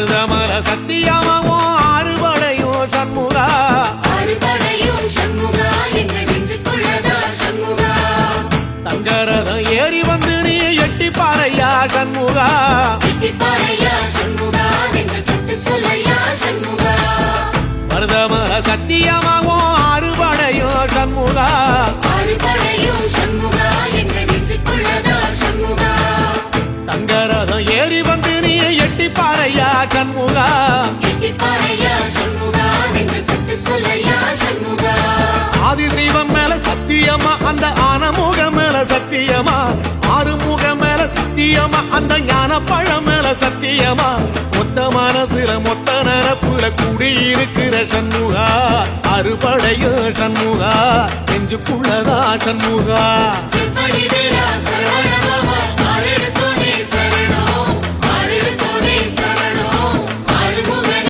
மருதமல சத்தியமாவும் ஆறுபடையும் சண்முகா. தங்கரதம் ஏறி வந்து நீ எட்டி பாறையா சண்முகா. எட்டிப்பாறையா சண்முகா நீ எட்டி பாறையா சண்முகா? ஆதிசைவம் மேல சத்தியமா அந்த ஆனமுகம் மேல சத்தியமா? ஆறுமுக மேல சத்தியமா அந்த ஞான பழம் மேல சத்தியமா? மொத்த மனசுல மொத்த நரப்புல குடியிருக்கிற சண்முகா. அறுபடையும் சண்முகா நெஞ்சுக்குள்ளதா சண்முகா?